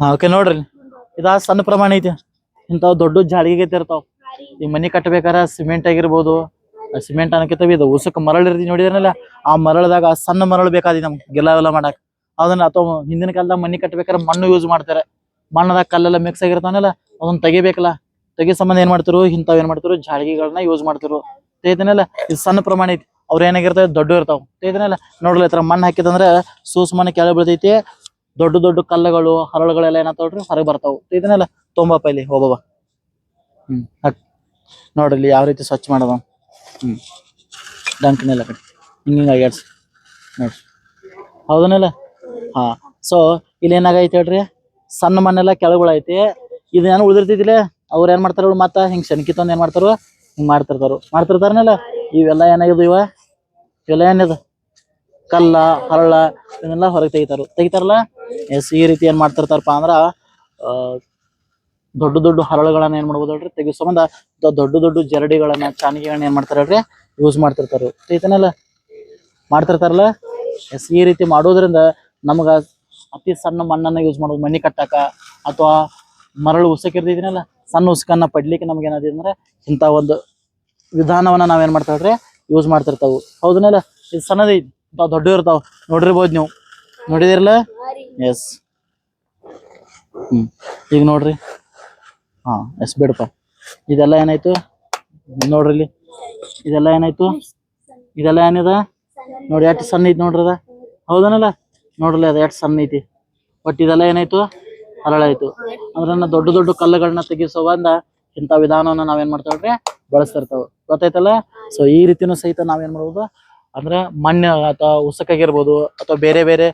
Okay ನೋಡ್ರಿ. ಇದ ಸಣ್ಣ ಪ್ರಮಾಣ ಐತಿ. ಇಂಥವ್ ದೊಡ್ಡ ಜಾಳಿಗೆ ಇರ್ತಾವ ಈ ಮನಿ ಕಟ್ಟಬೇಕಾರ ಸಿಮೆಂಟ್ ಆಗಿರ್ಬೋದು ಸಿಮೆಂಟ್ ಅನ್ನಕತ್ತ ಇದು ಉಸಕ್ ಮರಳ ಇರ್ತಿ ನೋಡಿದ್ರಲ್ಲ, ಆ ಮರಳದಾಗ ಸಣ್ಣ ಮರಳು ಬೇಕಾದಿ ನಮ್ಗೆ ಗೆಲ್ಲ ಎಲ್ಲ ಮಾಡಕ್. ಅದನ್ನ ಅಥವಾ ಹಿಂದಿನ ಕಾಲದಾಗ ಮನಿ ಕಟ್ಟಬೇಕಾದ್ರೆ ಮಣ್ಣು ಯೂಸ್ ಮಾಡ್ತಾರೆ. ಮಣ್ಣದಾಗ ಕಲ್ಲೆಲ್ಲ ಮಿಕ್ಸ್ ಆಗಿರ್ತಾನಲ್ಲ ಅದನ್ನ ತೆಗಿಬೇಕಲ್ಲ. ತೆಗಿ ಸಂಬಂಧ ಏನ್ ಮಾಡ್ತಿರು? ಇಂಥವ್ ಏನ್ ಮಾಡ್ತಿರು? ಜಾಳಿಗೆಗಳನ್ನ ಯೂಸ್ ಮಾಡ್ತಿರು. ತೇತನಲ್ಲ ಇದು ಸಣ್ಣ ಪ್ರಮಾಣ ಐತಿ. ಅವ್ರ ಏನಾಗಿರ್ತವೆ? ದೊಡ್ಡ ಇರ್ತಾವ. ತೇತನಲ್ಲ ನೋಡ್ಲಿ ಮಣ್ಣು ಹಾಕಿದಂದ್ರೆ ಸೂಸ್ ಮನೆ ಕೆಳಗೆ ಬೀಳ್ತೈತಿ ದೊಡ್ಡ ದೊಡ್ಡ ಕಲ್ಲುಗಳು, ಹರಳುಗಳೆಲ್ಲ ಏನಾಗ್ತಾವ್ರಿ ಹೊರಗೆ ಬರ್ತಾವ. ಇದನ್ನೆಲ್ಲ ತೊಂಬಪ್ಪ ಇಲ್ಲಿ ಹೋಗವ ಹ್ಮ್ ನೋಡ್ರಿ ಇಲ್ಲಿ ಯಾವ ರೀತಿ ಸ್ವಚ್ಛ ಮಾಡದ. ಹ್ಮ್. ಡಂಕ್ನೆಲ್ಲ ಕಡೆ ಹಿಂಗ ನೋಡ್ರಿ. ಹೌದನಲ್ಲ? ಹಾ. ಸೊ ಇಲ್ಲಿ ಏನಾಗೈತಿ ಹೇಳ್ರಿ? ಸಣ್ಣ ಮಣ್ಣೆಲ್ಲ ಕೆಳಗುಳೈತಿ. ಇದು ಏನು ಉಳಿದಿರ್ತಿದಿಲ್ಲ ಅವ್ರು ಏನ್ ಮಾಡ್ತಾರ ಮತ್ತ? ಹಿಂಗ್ ಶನಿಕಿ ತಂದ್ ಏನ್ ಮಾಡ್ತಾರ? ಹಿಂಗ್ ಮಾಡ್ತಿರ್ತಾರು. ಮಾಡ್ತಿರ್ತಾರನಲ್ಲ? ಇವೆಲ್ಲ ಏನಾಗಿದ್ವು ಇವ? ಇವೆಲ್ಲ ಏನಿದ? ಕಲ್ಲ, ಹರಳ ಇವನ್ನೆಲ್ಲ ಹೊರಗೆ ತೆಗಿತಾರ. ತೆಗಿತಾರಲ್ಲ? ಎಸ್, ಈ ರೀತಿ ಏನ್ ಮಾಡ್ತಿರ್ತಾರಪ್ಪ ಅಂದ್ರ ದೊಡ್ಡ ದೊಡ್ಡ ಹರಳುಗಳನ್ನ ಏನ್ ಮಾಡ್ಬೋದು ಹೇಳ್ರಿ? ತೆಗಿಯೋ ಸಂಬಂಧ ದೊಡ್ಡ ದೊಡ್ಡ ಜರಡಿಗಳನ್ನ ಚಾನಿಗೆಗಳನ್ನ ಏನ್ ಮಾಡ್ತಾರ ಹೇಳ್ರಿ? ಯೂಸ್ ಮಾಡ್ತಿರ್ತಾರ. ಇದನ್ನೆಲ್ಲ ಮಾಡ್ತಿರ್ತಾರಲ್ಲ? ಎಸ್, ಈ ರೀತಿ ಮಾಡೋದ್ರಿಂದ ನಮ್ಗ ಅತಿ ಸಣ್ಣ ಮಣ್ಣನ್ನ ಯೂಸ್ ಮಾಡೋದು ಮಣ್ಣಿ ಕಟ್ಟಾಕ ಅಥವಾ ಮರಳು ಉಸಕಿರ್ತಿದ್ದೀನಲ್ಲ ಸಣ್ಣ ಉಸುಕನ್ನ ಪಡ್ಲಿಕ್ಕೆ ನಮ್ಗೆ ಏನಾದಿ ಅಂದ್ರೆ ಇಂಥ ಒಂದು ವಿಧಾನವನ್ನ ನಾವೇನ್ ಮಾಡ್ತಾವ್ರಿ ಯೂಸ್ ಮಾಡ್ತಿರ್ತಾವು. ಹೌದನಲ್ಲ? ಇದು ಸಣ್ಣದೈತಿ ಇಂಥವ್ ದೊಡ್ಡ ಇರ್ತಾವ. ನೋಡಿರ್ಬೋದು ನೀವು. ನೋಡಿದಿರಲ್ಲ? Yes hmm. ಈಗ ನೋಡ್ರಿ. ಹಾ, ಎಸ್ ಬಿಡಪ್ಪ. ಇದೆಲ್ಲ ಏನಾಯ್ತು? ನೋಡ್ರಿ ಇಲ್ಲಿ. ಇದೆಲ್ಲ ಏನಾಯ್ತು? ಇದೆಲ್ಲ ಏನಿದ? ನೋಡಿ, ಎಷ್ಟು ಸಣ್ಣ ಐತಿ ನೋಡ್ರಿ ಅದ. ಹೌದನಲ್ಲ? ನೋಡ್ರಲ್ಲ ಅದ ಎಷ್ಟು ಸಣ್ಣ ಐತಿ. ಬಟ್ ಇದೆಲ್ಲ ಏನಾಯ್ತು? ಹರಳಾಯ್ತು ಅಂದ್ರೆ ದೊಡ್ಡ ದೊಡ್ಡ ಕಲ್ಲುಗಳನ್ನ ತೆಗಿಸೋ ಬಂದ ಇಂಥ ವಿಧಾನವನ್ನ ನಾವೇನ್ ಮಾಡ್ತಾವ್ರಿ ಬಳಸ್ತಿರ್ತಾವ. ಗೊತ್ತಾಯ್ತಲ್ಲ? ಸೊ ಈ ರೀತಿನೂ ಸಹಿತ ನಾವೇನ್ ಮಾಡ್ಬೋದು? ಅಂದ್ರೆ ಮಣ್ಣು ಅಥವಾ ಉಸಕಾಗಿರ್ಬೋದು ಅಥವಾ ಬೇರೆ ಬೇರೆ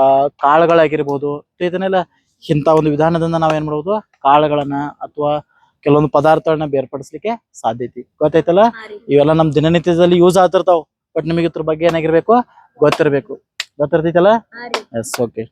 ಆ ಕಾಳುಗಳಾಗಿರ್ಬೋದು. ಇದನ್ನೆಲ್ಲ ಇಂತ ಒಂದು ವಿಧಾನದಿಂದ ನಾವೇನ್ ಮಾಡ್ಬೋದು? ಕಾಳುಗಳನ್ನ ಅಥವಾ ಕೆಲವೊಂದು ಪದಾರ್ಥಗಳನ್ನ ಬೇರ್ಪಡಿಸ್ಲಿಕ್ಕೆ ಸಾಧ್ಯತೆ ಗೊತ್ತಾಯ್ತಲ್ಲ? ಇವೆಲ್ಲ ನಮ್ ದಿನನಿತ್ಯದಲ್ಲಿ ಯೂಸ್ ಆಗ್ತಿರ್ತಾವ. ಬಟ್ ನಿಮಗೆ ಇದ್ರ ಬಗ್ಗೆ ಏನಾಗಿರ್ಬೇಕು? ಗೊತ್ತಿರ್ಬೇಕು. ಗೊತ್ತಿರ್ತೈತಲ್ಲ? Yes okay